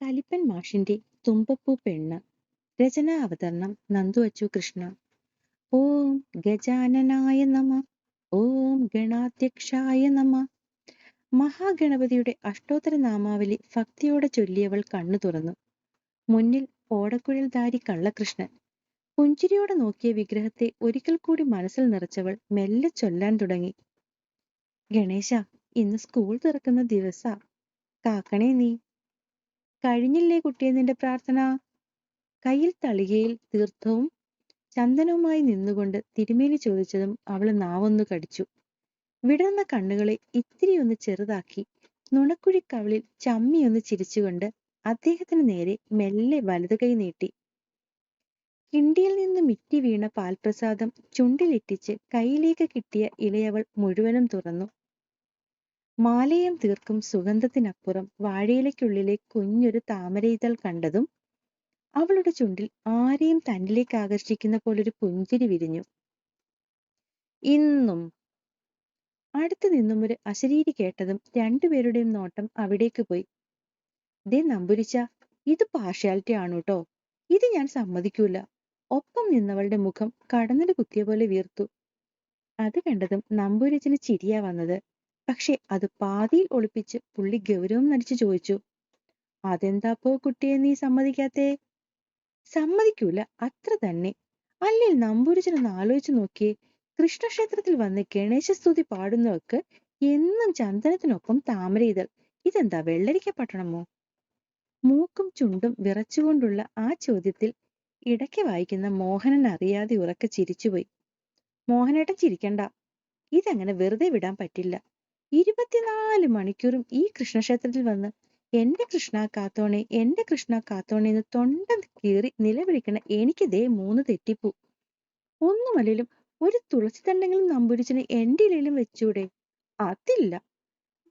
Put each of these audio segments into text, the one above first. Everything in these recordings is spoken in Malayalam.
കലിപ്പൻ മാഷിന്റെ തുമ്പപ്പൂ പെണ്ണ്. രചന അവതരണം നന്ദു അച്ചു കൃഷ്ണ. ഓം ഗജാനനായ നമ ഓം ഗണാധ്യക്ഷായ നമ. മഹാഗണപതിയുടെ അഷ്ടോത്തര നാമാവലി ഭക്തിയോടെ ചൊല്ലിയവൾ കണ്ണു തുറന്നു. മുന്നിൽ ഓടക്കുഴൽധാരി കള്ളകൃഷ്ണൻ. പുഞ്ചിരിയോടെ നോക്കിയ വിഗ്രഹത്തെ ഒരിക്കൽ കൂടി മനസ്സിൽ നിറച്ചവൾ മെല്ലെ ചൊല്ലാൻ തുടങ്ങി. ഗണേശ ഇന്ന് സ്കൂൾ തുറക്കുന്ന ദിവസാ. കാക്കണേ നീ. കഴിഞ്ഞില്ലേ കുട്ടിയെ നിന്റെ പ്രാർത്ഥന? കയ്യിൽ തളികയിൽ തീർത്ഥവും ചന്ദനവുമായി നിന്നുകൊണ്ട് തിരുമേനി ചോദിച്ചതും അവൾ നാവൊന്നു കടിച്ചു. വിടർന്ന കണ്ണുകളെ ഇത്തിരി ഒന്ന് ചെറുതാക്കി നുണക്കുഴി കവിളിൽ ചമ്മിയൊന്ന് ചിരിച്ചുകൊണ്ട് അദ്ദേഹത്തിന് നേരെ മെല്ലെ വലതുകൈ നീട്ടി. കിണ്ടിയിൽ നിന്ന് മിറ്റി വീണ പാൽപ്രസാദം ചുണ്ടിലിറ്റിച്ച് കയ്യിലേക്ക് കിട്ടിയ ഇളയവൾ മുഴുവനും തുറന്നു. മാലയം തീർക്കും സുഗന്ധത്തിനപ്പുറം വാഴയിലയ്ക്കുള്ളിലെ കുഞ്ഞൊരു താമരയിതൾ കണ്ടതും അവളുടെ ചുണ്ടിൽ ആരെയും തന്നിലേക്ക് ആകർഷിക്കുന്ന പോലൊരു പുഞ്ചിരി വിരിഞ്ഞു. ഇന്നും അടുത്തു നിന്നും ഒരു അശരീരി കേട്ടതും രണ്ടുപേരുടെയും നോട്ടം അവിടേക്ക് പോയി. ദേ നമ്പുരിച്ച ഇത് പാർഷ്യാലിറ്റി ആണ് ട്ടോ. ഇത് ഞാൻ സമ്മതിക്കൂല. ഒപ്പം നിന്നവളുടെ മുഖം കടന്നൽ കുത്തിയ പോലെ വീർത്തു. അത് കണ്ടതും നമ്പൂരിച്ചന് ചിരിയാ വന്നത്. പക്ഷെ അത് പാതിയിൽ ഒളിപ്പിച്ച് പുള്ളി ഗൗരവം നടിച്ചു ചോദിച്ചു അതെന്താപ്പോ കുട്ടിയെ നീ സമ്മതിക്കാത്തേ? സമ്മതിക്കൂല അത്ര തന്നെ. അല്ലിൽ നമ്പൂരിച്ചനൊന്ന് ആലോചിച്ചു നോക്കിയേ കൃഷ്ണക്ഷേത്രത്തിൽ വന്ന് ഗണേശസ്തുതി പാടുന്നവർക്ക് എന്നും ചന്ദനത്തിനൊപ്പം താമര ഇതൾ. ഇതെന്താ വെള്ളരിക്ക പട്ടണമോ? മൂക്കും ചുണ്ടും വിറച്ചുകൊണ്ടുള്ള ആ ചോദ്യത്തിൽ ഇടയ്ക്ക് വായിക്കുന്ന മോഹനൻ അറിയാതെ ഉറക്കെ ചിരിച്ചുപോയി. മോഹനേട്ടൻ ചിരിക്കണ്ട. ഇതങ്ങനെ വെറുതെ വിടാൻ പറ്റില്ല. ഇരുപത്തിനാല് മണിക്കൂറും ഈ കൃഷ്ണക്ഷേത്രത്തിൽ വന്ന് എന്റെ കൃഷ്ണ കാത്തോണെ എന്റെ കൃഷ്ണ കാത്തോണെ എന്ന് തൊണ്ട കീറി നിലവിളിക്കണ എനിക്ക് ദേ മൂന്ന് തെറ്റിപ്പൂ. ഒന്നുമല്ലേലും ഒരു തുളസി തണ്ടെങ്കിലും നമ്പൂരിച്ചിന് എന്റെ ഇലയിലും വെച്ചൂടെ? അതില്ല.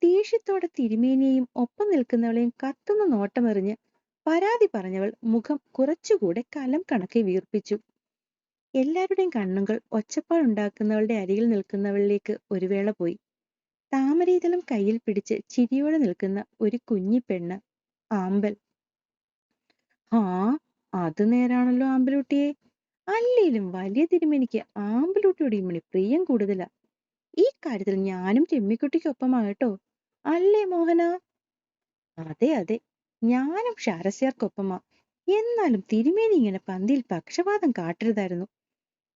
ദേഷ്യത്തോടെ തിരുമേനിയെയും ഒപ്പം നിൽക്കുന്നവളെയും കത്തുന്ന നോട്ടമെറിഞ്ഞ് പരാതി പറഞ്ഞവൾ മുഖം കുറച്ചുകൂടെ കലം കണക്കി വീർപ്പിച്ചു. എല്ലാവരുടെയും കണ്ണുകൾ ഒച്ചപ്പാടുണ്ടാക്കുന്നവളുടെ അരികിൽ നിൽക്കുന്നവളിലേക്ക് ഒരു വേള പോയി. താമരയിതളും കയ്യിൽ പിടിച്ച് ചിരിയോടെ നിൽക്കുന്ന ഒരു കുഞ്ഞി പെണ്ണ് ആമ്പൽ. ആ അത് നേരാണല്ലോ ആമ്പലൂട്ടിയെ. അല്ലേലും വലിയ തിരുമേനിക്ക് ആമ്പലൂട്ടിയോട് ഇമ്മണി പ്രിയം കൂടുതലാ. ഈ കാര്യത്തിൽ ഞാനും ചെമ്മിക്കുട്ടിക്കൊപ്പമാകട്ടോ. അല്ലേ മോഹന? അതെ അതെ. ഞാനും ക്ഷാരസ്യാർക്കൊപ്പമാ എന്നാലും തിരുമേനി ഇങ്ങനെ പന്തിയിൽ പക്ഷപാതം കാട്ടരുതായിരുന്നു.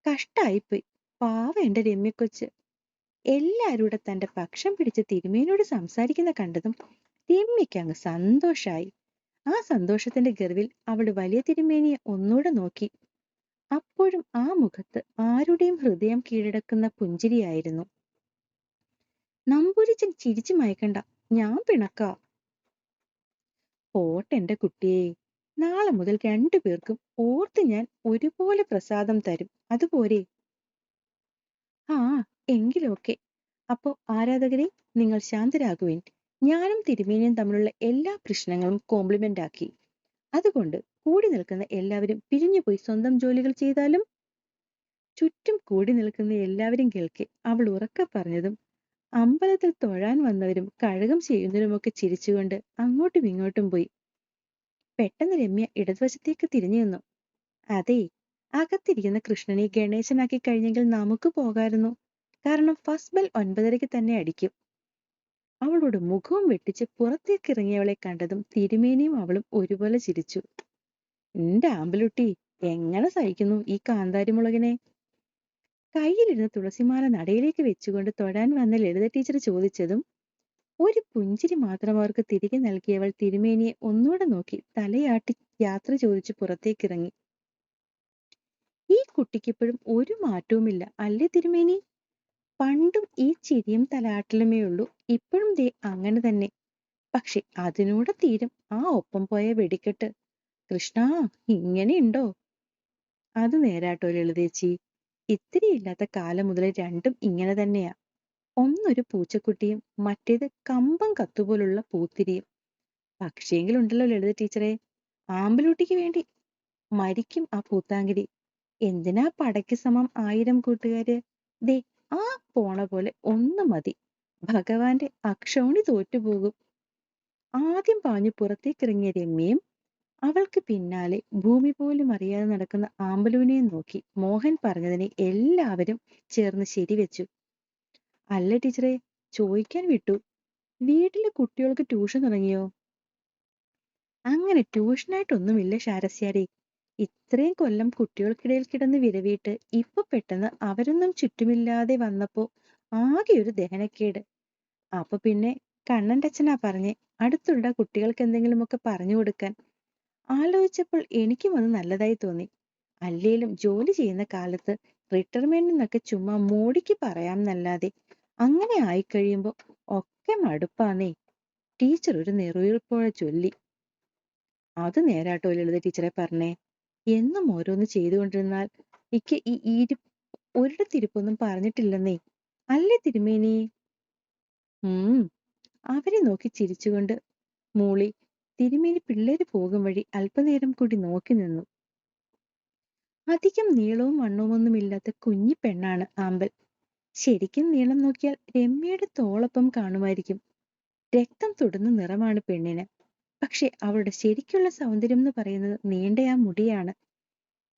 കഷ്ടായിപ്പോയി. പാവ എന്റെ രമ്യക്കൊച്ച്. എല്ലാരൂടെ തന്റെ പക്ഷം പിടിച്ച് തിരുമേനിയോട് സംസാരിക്കുന്ന കണ്ടതും രമ്യയ്ക്ക് അങ്ങ് സന്തോഷായി. ആ സന്തോഷത്തിന്റെ ഗർവിൽ അവൾ വലിയ തിരുമേനിയെ ഒന്നൂടെ നോക്കി. അപ്പോഴും ആ മുഖത്ത് ആരുടെയും ഹൃദയം കീഴടക്കുന്ന പുഞ്ചിരിയായിരുന്നു. നമ്പൂരിച്ചൻ ചിരിച്ചു മയക്കണ്ട. ഞാൻ പിണക്കാ. പോട്ടെ എന്റെ കുട്ടിയെ. നാളെ മുതൽ രണ്ടു പേർക്കും ഓർത്ത് ഞാൻ ഒരുപോലെ പ്രസാദം തരും. അതുപോരെ. ആ എങ്കിലൊക്കെ അപ്പോ ആരാധകരെ നിങ്ങൾ ശാന്തരാകുവിൻ. ഞാനും തിരുമേനിയും തമ്മിലുള്ള എല്ലാ പ്രശ്നങ്ങളും കോംപ്ലിമെന്റ് ആക്കി അതുകൊണ്ട് കൂടി നിൽക്കുന്ന എല്ലാവരും പിരിഞ്ഞുപോയി സ്വന്തം ജോലികൾ ചെയ്താലും? ചുറ്റും കൂടി നിൽക്കുന്ന എല്ലാവരും കേൾക്കെ അവൾ ഉറക്കെ പറഞ്ഞതും അമ്പലത്തിൽ തൊഴാൻ വന്നവരും കഴകം ചെയ്യുന്നവരുമൊക്കെ ചിരിച്ചുകൊണ്ട് അങ്ങോട്ടും ഇങ്ങോട്ടും പോയി. പെട്ടെന്ന് രമ്യ ഇടതുവശത്തേക്ക് തിരിഞ്ഞു നിന്നു. അതെ അകത്തിരിക്കുന്ന കൃഷ്ണനെ ഗണേശനാക്കി കഴിഞ്ഞെങ്കിൽ നമുക്ക് പോകായിരുന്നു കാരണം ഫസ്റ്റ് ബെൽ ഒൻപതരയ്ക്ക് തന്നെ അടിക്കും. അവളുടെ മുഖവും വെട്ടിച്ച് പുറത്തേക്ക് ഇറങ്ങിയവളെ കണ്ടതും തിരുമേനിയും അവളും ഒരുപോലെ ചിരിച്ചു. എന്റെ ആമ്പലുട്ടി എങ്ങനെ സഹിക്കുന്നു ഈ കാന്താരി മുളകിനെ കയ്യിലിരുന്ന തുളസിമാല നടയിലേക്ക് വെച്ചുകൊണ്ട് തൊഴാൻ വന്ന ലളിത ടീച്ചർ ചോദിച്ചതും ഒരു പുഞ്ചിരി മാത്രം അവർക്ക് തിരികെ നൽകിയവൾ തിരുമേനിയെ ഒന്നുകൂടെ നോക്കി തലയാട്ടി യാത്ര ചോദിച്ചു പുറത്തേക്കിറങ്ങി ഈ കുട്ടിക്കിപ്പോഴും ഒരു മാറ്റവുമില്ല. അല്ലേ തിരുമേനി? പണ്ടും ഈ ചിരിയും തലയാട്ടലുമേ ഉള്ളൂ. ഇപ്പോഴും ദേ അങ്ങനെ തന്നെ. പക്ഷെ അതിനൂടെ തീരും ആ ഒപ്പം പോയ വെടിക്കെട്ട്. കൃഷ്ണ ഇങ്ങനെയുണ്ടോ അത് നേരാട്ടോ ലളിതേച്ചി. ഇത്തിരി ഇല്ലാത്ത കാലം മുതൽ രണ്ടും ഇങ്ങനെ തന്നെയാ. ഒന്നൊരു പൂച്ചക്കുട്ടിയും മറ്റേത് കമ്പം കത്തുപോലുള്ള പൂത്തിരിയും. പക്ഷേങ്കിലുണ്ടല്ലോ ലളിത ടീച്ചറെ ആമ്പലൂട്ടിക്ക് വേണ്ടി. മരിക്കും ആ പൂത്താങ്കിരി എന്തിനാ പടയ്ക്ക് സമം ആയിരം കൂട്ടുകാര്? ദേ ആ പോണ പോലെ ഒന്ന് മതി. ഭഗവാന്റെ അക്ഷൗണി തോറ്റുപോകും. ആദ്യം പാഞ്ഞു പുറത്തേക്കിറങ്ങിയ രമ്യയും അവൾക്ക് പിന്നാലെ ഭൂമി പോലും അറിയാതെ നടക്കുന്ന ആമ്പലൂനെയും നോക്കി മോഹൻ പറഞ്ഞതിനെ എല്ലാവരും ചേർന്ന് ശരിവെച്ചു അല്ല ടീച്ചറെ ചോദിക്കാൻ വിട്ടു. വീട്ടിലെ കുട്ടികൾക്ക് ട്യൂഷൻ തുടങ്ങിയോ? അങ്ങനെ ട്യൂഷനായിട്ടൊന്നുമില്ല ശാരസ്യാരെ. ഇത്രയും കൊല്ലം കുട്ടികൾക്കിടയിൽ കിടന്ന് വിരവിയിട്ട് ഇപ്പൊ പെട്ടെന്ന് അവരൊന്നും ചുറ്റുമില്ലാതെ വന്നപ്പോ ആകെ ഒരു ദഹനക്കേട്. അപ്പൊ പിന്നെ കണ്ണന്റെ അച്ഛനാ പറഞ്ഞേ അടുത്തുള്ള കുട്ടികൾക്ക് എന്തെങ്കിലുമൊക്കെ പറഞ്ഞു കൊടുക്കാൻ. ആലോചിച്ചപ്പോൾ എനിക്കും അത് നല്ലതായി തോന്നി. അല്ലേലും ജോലി ചെയ്യുന്ന കാലത്ത് റിട്ടയർമെന്റ് എന്നൊക്കെ ചുമ്മാ മോടിക്ക് പറയാമെന്നല്ലാതെ അങ്ങനെ ആയിക്കഴിയുമ്പോ ഒക്കെ മടുപ്പാന്നേ. ടീച്ചർ ഒരു നെറുവീർപ്പോടെ ചൊല്ലി. അത് നേരാട്ടോ ലളിത ടീച്ചറെ പറഞ്ഞേ. എന്നും ഓരോന്ന് ചെയ്തുകൊണ്ടിരുന്നാൽ ഇക്ക് ഈ ഈരി ഒരിടത്തിരിപ്പൊന്നും പറഞ്ഞിട്ടില്ലെന്നേ. അല്ലേ തിരുമേനി? ഉം. അവരെ നോക്കി ചിരിച്ചുകൊണ്ട് മൂളി തിരുമേനി പിള്ളേര് പോകും വഴി അല്പനേരം കൂടി നോക്കി നിന്നു. അധികം നീളവും വണ്ണവുമൊന്നുമില്ലാത്ത കുഞ്ഞി പെണ്ണാണ് ആമ്പൽ. ശരിക്കും നീളം നോക്കിയാൽ രമ്യയുടെ തോളൊപ്പം കാണുമായിരിക്കും. രക്തം തൊടുന്ന നിറമാണ് പെണ്ണിന്. പക്ഷെ അവളുടെ ശരിക്കുള്ള സൗന്ദര്യം എന്ന് പറയുന്നത് നീണ്ട ആ മുടിയാണ്.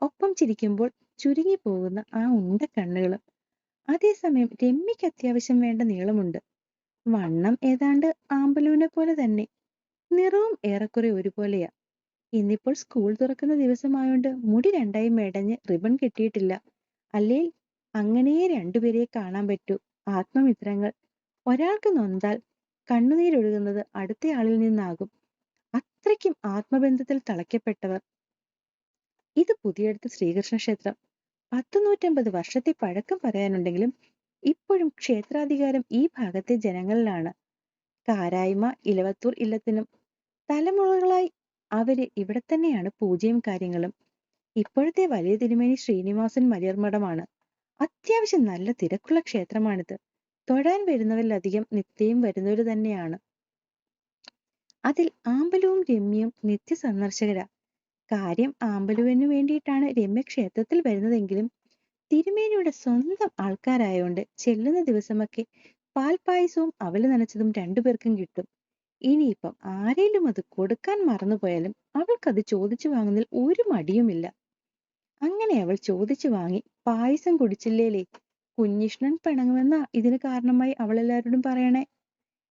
ഒപ്പം ചിരിക്കുമ്പോൾ ചുരുങ്ങി പോകുന്ന ആ ഉണ്ട കണ്ണുകളും. അതേസമയം രമ്യക്ക് അത്യാവശ്യം വേണ്ട നീളമുണ്ട്. വണ്ണം ഏതാണ്ട് ആമ്പലൂനെ പോലെ തന്നെ. നിറവും ഏറെക്കുറെ ഒരുപോലെയാ. ഇന്നിപ്പോൾ സ്കൂൾ തുറക്കുന്ന ദിവസമായോണ്ട് മുടി രണ്ടായി മെടഞ്ഞ് റിബൺ കെട്ടിയിട്ടില്ല. അല്ലേൽ അങ്ങനെ രണ്ടുപേരെ കാണാൻ പറ്റൂ. ആത്മമിത്രങ്ങൾ. ഒരാൾക്ക് നൊന്താൽ കണ്ണുനീരൊഴുകുന്നത് അടുത്തയാളിൽ നിന്നാകും. അത്രയ്ക്കും ആത്മബന്ധത്തിൽ തളയ്ക്കപ്പെട്ടവർ. ഇത് പുതിയടുത്ത ശ്രീകൃഷ്ണ ക്ഷേത്രം. പത്ത് നൂറ്റമ്പത് വർഷത്തെ പഴക്കം പറയാനുണ്ടെങ്കിലും ഇപ്പോഴും ക്ഷേത്രാധികാരം ഈ ഭാഗത്തെ ജനങ്ങളിലാണ്. കാരായ്മ ഇലവത്തൂർ ഇല്ലത്തിനും തലമുറകളായി അവർ ഇവിടെ തന്നെയാണ് പൂജയും കാര്യങ്ങളും. ഇപ്പോഴത്തെ വലിയ തിരുമേനി ശ്രീനിവാസൻ മലയർമഠമാണ് അത്യാവശ്യം നല്ല തിരക്കുള്ള ക്ഷേത്രമാണിത്. തൊഴാൻ വരുന്നവരിലധികം നിത്യം വരുന്നവര് തന്നെയാണ്. അതിൽ ആമ്പലവും രമ്യയും നിത്യ സന്ദർശകരാ കാര്യം ആമ്പലുവിനു വേണ്ടിയിട്ടാണ് രമ്യ ക്ഷേത്രത്തിൽ വരുന്നതെങ്കിലും തിരുമേനിയുടെ സ്വന്തം ആൾക്കാരായോണ്ട് ചെല്ലുന്ന ദിവസമൊക്കെ പാൽപായസവും അവൽ നനച്ചതും രണ്ടുപേർക്കും കിട്ടും. ഇനിയിപ്പം ആരേലും അത് കൊടുക്കാൻ മറന്നുപോയാലും അവൾക്കത് ചോദിച്ചു വാങ്ങുന്നതിൽ ഒരു മടിയുമില്ല. അങ്ങനെ അവൾ ചോദിച്ചു വാങ്ങി പായസം കുടിച്ചില്ലേലേ? കുഞ്ഞിഷ്ണൻ പിണങ്ങുമെന്നാ ഇതിന് കാരണമായി അവൾ എല്ലാവരോടും പറയണേ?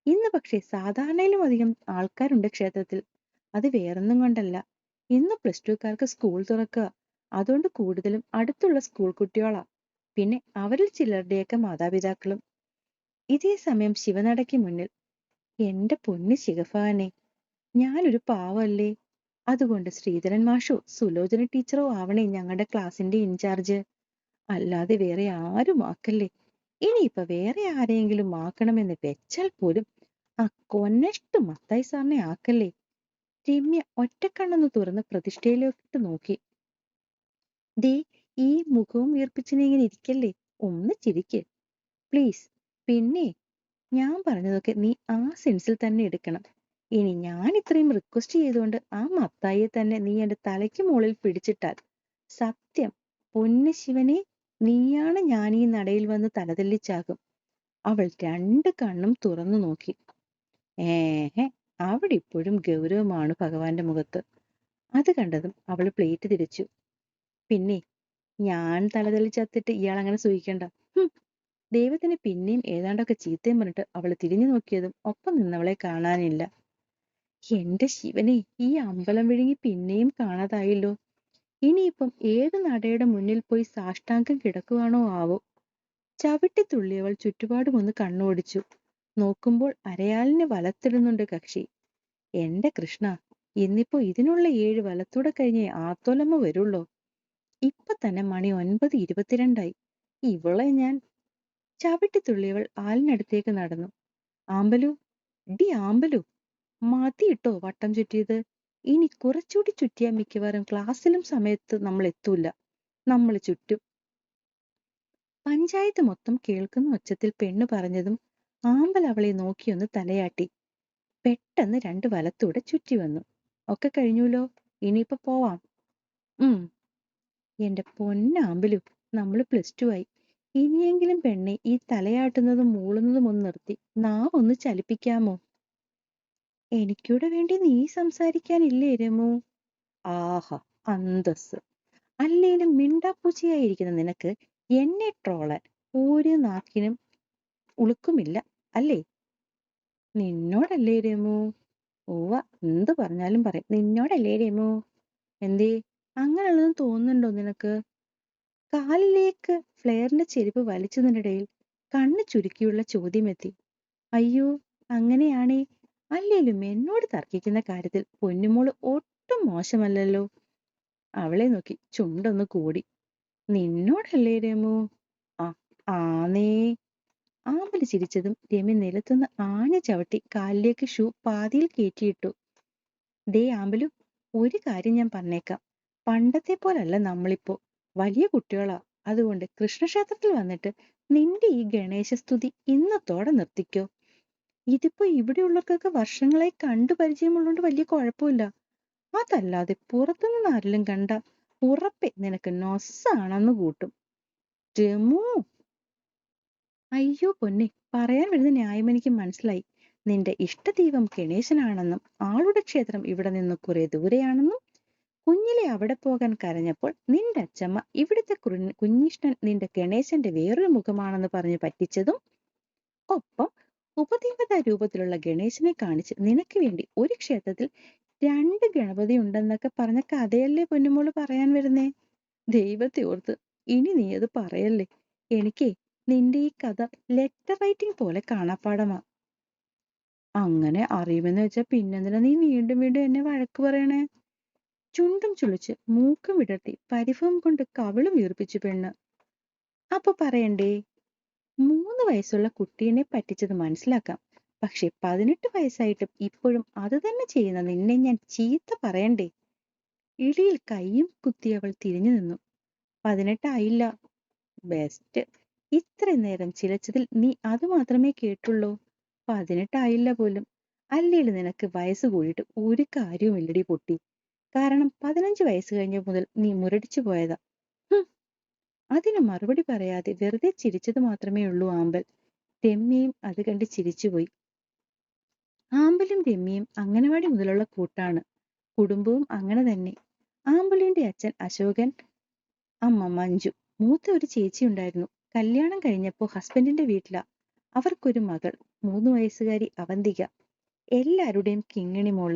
ഇന്ന് പക്ഷേ സാധാരണയിലും അധികം ആൾക്കാരുണ്ട് ക്ഷേത്രത്തിൽ. അത് വേറൊന്നും കൊണ്ടല്ല. ഇന്ന് പ്ലസ് ടുക്കാർക്ക് സ്കൂൾ തുറക്കുക. അതുകൊണ്ട് കൂടുതലും അടുത്തുള്ള സ്കൂൾ കുട്ടികളാ. പിന്നെ അവരിൽ ചിലരുടെയൊക്കെ മാതാപിതാക്കളും. ഇതേ സമയം ശിവനടയ്ക്ക് മുന്നിൽ എന്റെ പൊന്നു ശിഖഫാനെ ഞാനൊരു പാവല്ലേ? അതുകൊണ്ട് ശ്രീധരൻ മാഷോ സുലോചന ടീച്ചറോ ആവണേ ഞങ്ങളുടെ ക്ലാസിന്റെ ഇൻചാർജ്. അല്ലാതെ വേറെ ആരും ആക്കല്ലേ? ഇനിയിപ്പോ വേറെ ആരെയെങ്കിലും ആക്കണമെന്ന് വെച്ചാൽ പോലും ആ കൊന്നഷ്ട് മത്തായി സാറിനെ ആക്കല്ലേ? രമ്യ ഒറ്റക്കണ്ണൊന്ന് തുറന്ന് പ്രതിഷ്ഠയിലോട്ട് നോക്കി. ദേ ഈ മുഖവും വീർപ്പിച്ചിനെ ഇങ്ങനെ ഇരിക്കല്ലേ? ഒന്ന് ചിരിക്ക്. പ്ലീസ് പിന്നെ ഞാൻ പറഞ്ഞതൊക്കെ നീ ആ സെൻസിൽ തന്നെ എടുക്കണം. ഇനി ഞാൻ ഇത്രയും റിക്വസ്റ്റ് ചെയ്തുകൊണ്ട് ആ മത്തായിയെ തന്നെ നീ എന്റെ തലയ്ക്ക് മുകളിൽ പിടിച്ചിട്ടാൽ സത്യം പൊന്നു ശിവനെ നീയാണ് ഞാൻ ഈ നടയിൽ വന്ന് തലതെല്ലിച്ചാകും. അവൾ രണ്ട് കണ്ണും തുറന്നു നോക്കി. ഏഹെ അവിടെ ഇപ്പോഴും ഗൗരവമാണ് ഭഗവാന്റെ മുഖത്ത്. അത് കണ്ടതും അവൾ പ്ലേറ്റ് തിരിച്ചു. പിന്നെ ഞാൻ തലതെളി ചത്തിട്ട് ഇയാൾ അങ്ങനെ സൂഹിക്കണ്ട ദൈവത്തിന് പിന്നെയും ഏതാണ്ടൊക്കെ ചീത്തയും പറഞ്ഞിട്ട് അവൾ തിരിഞ്ഞു നോക്കിയതും ഒപ്പം നിന്നവളെ കാണാനില്ല. എന്റെ ശിവനെ ഈ അമ്പലം വിഴുങ്ങി പിന്നെയും കാണാതായല്ലോ. ഇനിയിപ്പം ഏത് നടയുടെ മുന്നിൽ പോയി സാഷ്ടാംഗം കിടക്കുവാണോ ആവോ? ചവിട്ടിത്തുള്ളിയവൾ ചുറ്റുപാടും ഒന്ന് കണ്ണോടിച്ചു. നോക്കുമ്പോൾ അരയാലിന് വലത്തിടുന്നുണ്ട് കക്ഷി. എന്റെ കൃഷ്ണ ഇന്നിപ്പോ ഇതിനുള്ള ഏഴ് വലത്തൂടെ കഴിഞ്ഞേ ആത്തോലമ്മ വരുള്ളോ. ഇപ്പൊ തന്നെ മണി ഒൻപത് ഇരുപത്തിരണ്ടായി. ഇവളെ ഞാൻ ചവിട്ടിത്തുള്ളിയവൾ ആലിനടുത്തേക്ക് നടന്നു. ആമ്പലു ഡി ആമ്പലു മതിയിട്ടോ വട്ടം ചുറ്റിയത്. ഇനി കുറച്ചുകൂടി ചുറ്റിയാൽ മിക്കവാറും ക്ലാസ്സിലും സമയത്ത് നമ്മൾ എത്തൂല. നമ്മൾ ചുറ്റും പഞ്ചായത്ത് മൊത്തം കേൾക്കുന്ന ഒച്ചത്തിൽ പെണ്ണ് പറഞ്ഞതും ആമ്പൽ അവളെ നോക്കിയൊന്ന് തലയാട്ടി. പെട്ടെന്ന് രണ്ട് വലത്തൂടെ ചുറ്റി വന്നു. ഒക്കെ കഴിഞ്ഞുല്ലോ ഇനിയിപ്പോ പോവാം. ഉം. എന്റെ പൊന്നാമ്പലു നമ്മൾ പ്ലസ് ടു ആയി. ഇനിയെങ്കിലും പെണ്ണെ ഈ തലയാട്ടുന്നതും മൂളുന്നതും ഒന്ന് നിർത്തി. നാവൊന്ന് ചലിപ്പിക്കാമോ? എനിക്കൂടെ വേണ്ടി നീ സംസാരിക്കാനില്ലേ രമു? ആഹ അന്തസ് അല്ലേലും മിണ്ടാപ്പൂച്ചയായിരിക്കുന്ന നിനക്ക് എന്നെ ട്രോളാൻ ഒരു നാക്കിനും ഉളുക്കുമില്ല. അല്ലേ? നിന്നോടല്ലേ രമു? ഉവ്വ എന്ത് പറഞ്ഞാലും പറയും. നിന്നോടല്ലേ രമു? എന്തേ? അങ്ങനെയുള്ളതെന്ന് തോന്നുന്നുണ്ടോ നിനക്ക്? കാലിലേക്ക് ഫ്ലെയറിന്റെ ചെരുപ്പ് വലിച്ചതിനിടയിൽ കണ്ണ് ചുരുക്കിയുള്ള ചോദ്യമെത്തി. അയ്യോ അങ്ങനെയാണേ. അല്ലേലും എന്നോട് തർക്കിക്കുന്ന കാര്യത്തിൽ പൊന്നുമോൾ ഒട്ടും മോശമല്ലല്ലോ. അവളെ നോക്കി ചുണ്ടൊന്ന് കൂടി. നിന്നോടല്ലേ രമു? ആ ആന്നേ. ആമ്പൽ ചിരിച്ചതും രമി നിലത്തുനിന്ന് ആഞ്ഞു ചവിട്ടി കാലിലേക്ക് ഷൂ പാതിയിൽ കയറ്റിയിട്ടു. ദേ ആമ്പലു ഒരു കാര്യം ഞാൻ പറഞ്ഞേക്കാം. പണ്ടത്തെ പോലല്ല നമ്മളിപ്പോ. വലിയ കുട്ടികളാ. അതുകൊണ്ട് കൃഷ്ണക്ഷേത്രത്തിൽ വന്നിട്ട് നിന്റെ ഈ ഗണേശസ്തുതി ഇന്നത്തോടെ നിർത്തിക്കോ. ഇതിപ്പോ ഇവിടെയുള്ളവർക്കൊക്കെ വർഷങ്ങളായി കണ്ടു പരിചയമുള്ളതുകൊണ്ട് വലിയ കുഴപ്പമില്ല. അതല്ലാതെ പുറത്തുനിന്ന് ആരെങ്കിലും കണ്ട ഉറപ്പേ നിനക്ക് നൊസ്സാണെന്ന് കൂട്ടും. രമു! അയ്യോ പൊന്നെ. പറയാൻ വരുന്ന ന്യായം എനിക്ക് മനസ്സിലായി. നിന്റെ ഇഷ്ടദൈവം ഗണേശനാണെന്നും ആളുടെ ക്ഷേത്രം ഇവിടെ നിന്ന് കുറെ ദൂരെയാണെന്നും കുഞ്ഞിലെ അവിടെ പോകാൻ കരഞ്ഞപ്പോൾ നിന്റെ അച്ചമ്മ ഇവിടുത്തെ കുഞ്ഞ് കുഞ്ഞിഷ്ണൻ നിന്റെ ഗണേശന്റെ വേറൊരു മുഖമാണെന്ന് പറഞ്ഞ് പറ്റിച്ചതും ഒപ്പം ഉപദേവത രൂപത്തിലുള്ള ഗണേശനെ കാണിച്ച് നിനക്ക് വേണ്ടി ഒരു ക്ഷേത്രത്തിൽ രണ്ട് ഗണപതി ഉണ്ടെന്നൊക്കെ പറഞ്ഞ കഥയല്ലേ പൊന്നുമോൾ പറയാൻ വരുന്നേ? ദൈവത്തെ ഓർത്ത് ഇനി നീ അത് പറയല്ലേ? എനിക്കേ നിന്റെ ഈ കഥ ലെറ്റർ റൈറ്റിംഗ് പോലെ കാണാപ്പാടമാ. അങ്ങനെ അറിയുമെന്ന് വെച്ചാ പിന്നെന്തിനാ നീ വീണ്ടും വീണ്ടും എന്നെ വഴക്ക് പറയണേ? ചുണ്ടും ചുളിച്ച് മൂക്കും വിടർത്തി പരിഭവം കൊണ്ട് കവിളും വീർപ്പിച്ചു പെണ്ണ്. അപ്പൊ പറയണ്ടേ? മൂന്ന് വയസ്സുള്ള കുട്ടീനെ പറ്റിച്ചത് മനസ്സിലാക്കാം. പക്ഷെ പതിനെട്ട് വയസ്സായിട്ടും ഇപ്പോഴും അത് തന്നെ ചെയ്യുന്ന നിന്നെ ഞാൻ ചീത്ത പറയണ്ടേ? ഇടിയിൽ കൈയും കുത്തി അവൾ തിരിഞ്ഞു നിന്നു. പതിനെട്ടായില്ല ബെസ്റ്റ് ഇത്രയും നേരം ചിലച്ചതിൽ നീ അത് മാത്രമേ കേട്ടുള്ളൂ. പതിനെട്ടായില്ല പോലും. അല്ലേലും നിനക്ക് വയസ്സ് കൂടിയിട്ട് ഒരു കാര്യവുമില്ലടി പൊട്ടി. കാരണം പതിനഞ്ച് വയസ്സ് കഴിഞ്ഞ മുതൽ നീ മുരടിച്ചു പോയതാ. അതിന് മറുപടി പറയാതെ വെറുതെ ചിരിച്ചത് മാത്രമേ ഉള്ളൂ ആമ്പൽ. രമ്യയും അത് കണ്ട് ചിരിച്ചുപോയി. ആമ്പലും രമ്യയും അംഗനവാടി മുതലുള്ള കൂട്ടാണ്. കുടുംബവും അങ്ങനെ തന്നെ. ആമ്പലിന്റെ അച്ഛൻ അശോകൻ അമ്മ മഞ്ജു മൂത്ത ഒരു ചേച്ചി ഉണ്ടായിരുന്നു കല്യാണം കഴിഞ്ഞപ്പോ ഹസ്ബൻഡിന്റെ വീട്ടിലാ. അവർക്കൊരു മകൾ മൂന്ന് വയസ്സുകാരി അവന്തിക. എല്ലാവരുടെയും കിങ്ങിണി മോൾ.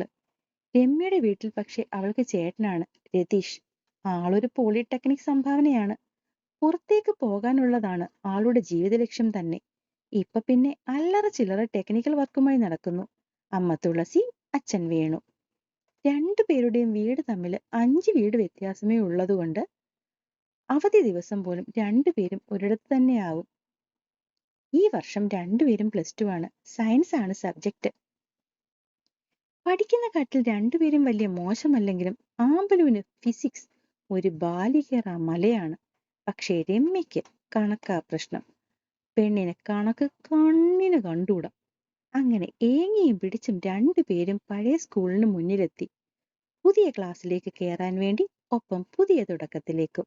രമ്യയുടെ വീട്ടിൽ പക്ഷെ അവൾക്ക് ചേട്ടനാണ് രതീഷ്. ആളൊരു പോളിടെക്നിക് സംഭാവനയാണ്. പുറത്തേക്ക് പോകാനുള്ളതാണ് ആളുടെ ജീവിത ലക്ഷ്യം തന്നെ. ഇപ്പൊ പിന്നെ അല്ലറ ചില്ലറ ടെക്നിക്കൽ വർക്കുമായി നടക്കുന്നു. അമ്മ തുളസി അച്ഛൻ വേണു. രണ്ടുപേരുടെയും വീട് തമ്മിൽ അഞ്ച് വീട് വ്യത്യാസമേ ഉള്ളതുകൊണ്ട് അവധി ദിവസം പോലും രണ്ടുപേരും ഒരിടത്ത് തന്നെയാവും ഈ വർഷം രണ്ടുപേരും പ്ലസ് ടു ആണ്. സയൻസ് ആണ് സബ്ജക്റ്റ് പഠിക്കുന്ന കാട്ടിൽ രണ്ടുപേരും വലിയ മോശമല്ലെങ്കിലും ആമ്പലുവിന് ഫിസിക്സ് ഒരു ബാലികേറ മലയാണ്. പക്ഷേ രമ്യക്ക് കണക്കാ പ്രശ്നം. പെണ്ണിന് കണക്ക് കണ്ണിന് കണ്ടൂടാ. അങ്ങനെ ഏങ്ങിയും പിടിച്ചും രണ്ടുപേരും പഴയ സ്കൂളിന് മുന്നിലെത്തി. പുതിയ ക്ലാസ്സിലേക്ക് കയറാൻ വേണ്ടി ഒപ്പം പുതിയ തുടക്കത്തിലേക്കും.